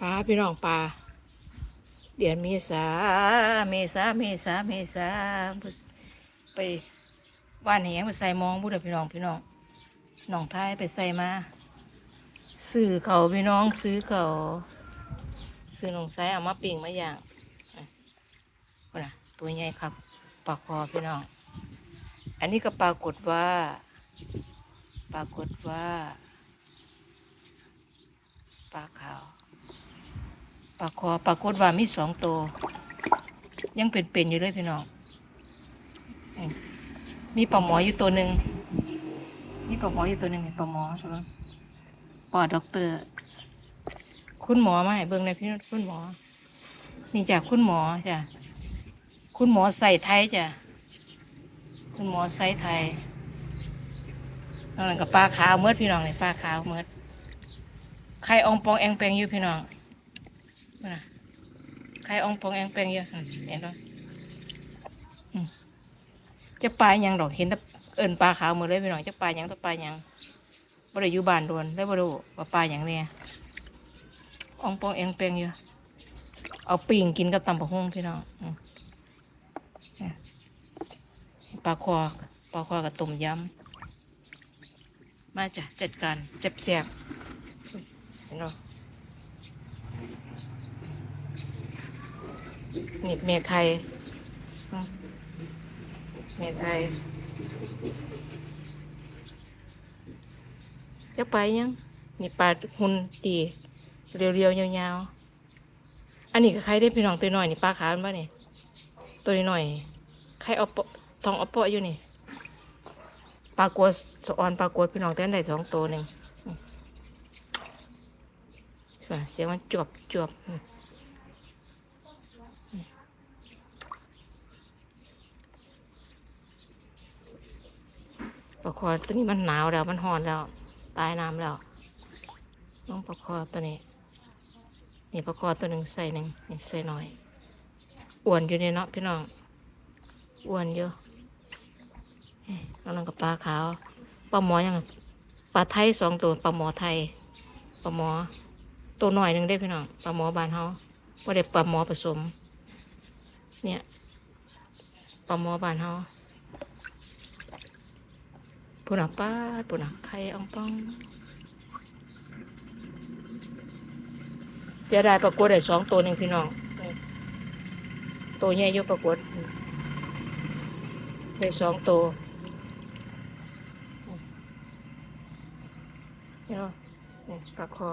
ปลาพี่น้องปลาเดือนเมษาเมษาเมษาเมษาไปว่านแหงไปใส่มองบุตรพี่น้องพี่น้องน้องท้ายไปใส่มาซื้อเขาพี่น้องซื้อเขาซื้อน้องไซเอามาปิ่งมาอย่างนะตัวใหญ่ครับปลาคอพี่น้อง อันนี้ก็ปรากฏว่า ปรากฏว่าปลาขา ปลาคอปรากฏว่ามีสองตัวยังเป็นๆอยู่เลยพี่น้องมีปลาหมออยู่ตัวหนึ่งมีปลาหมออยู่ตัวหนึ่งปลาหมอใช่ไหมปอดด็อกเตอร์ คุณหมอมาให้เบิ่งในพี่น้องคุณหมอ นี่จ้ะคุณหมอจ้ะคุณหมอใส่ไทยจ้ะคุณหมอใส่ไทยนั่นกับปลาขาวเมืดพี่น้องนี่ปลาขาวเมืดไข่อองปองแองแปงอยู่พี่น้อง นั่นน่ะใครองปองแองแปงเยอะนั่นเห็นไหมจะปลาหยังดอกเห็นแต่เอินปลาขาวหมดเลยไปหน่อยจะปลาหยังตัวปลาหยังบ่ได้อยู่บ้านโดนได้บ่รู้ว่าปลาหยังเนี่ยองปองแองแปงเยอะเอาปิ่งกินกับตำปะฮุ่งพี่น้องปลาคอปลาคอกับต้มยำมาจ้ะจัดการเจ็บเสียบเห็นไหม นี่เมียไข่อืมเมียไข่จะไปยังนี่ปลาหุ่นตีเรียวๆยาวๆ อันนี้ก็ไข่ได้พี่น้องตัวหน้อยนี่ปลาขาวมันป่ะนี่ตัวหน้อยไข่เอาเปาะทองเอาเปาะอยู่นี่ปลากวดสะออนปลากวดพี่น้องแต่อันใดสองตัวหนึ่งเสียงมันจวบจวบ ปลาคอตัวนี้มันหนาวแล้วมันห่อนแล้ว ตายน้ำแล้วน้องปลาคอตัวนี้ นี่ปลาคอตัวหนึ่งใส่หนึ่งนี่ใส่หน่อยอ้วนอยู่ในเนาะพี่น้องอ้วนเยอะแล้วนั่นกับปลาขาวปลาหมอยังปลาไทยสองตัวปลาหมอไทยปลาหมอ ตัวหน่อยหนึ่งได้พี่น้องปลาหมอบานเฮาว่าได้ปลาหมอผสม เนี่ยปลาหมอบานเฮา ปุ่นป้าปุ่นไข่อ่องป้อง เสียดายประกวดได้สองตัวหนึ่งพี่น้อง ตัวใหญ่ยกประกวดได้สองตัวนี่เนาะนี่ปลาคอ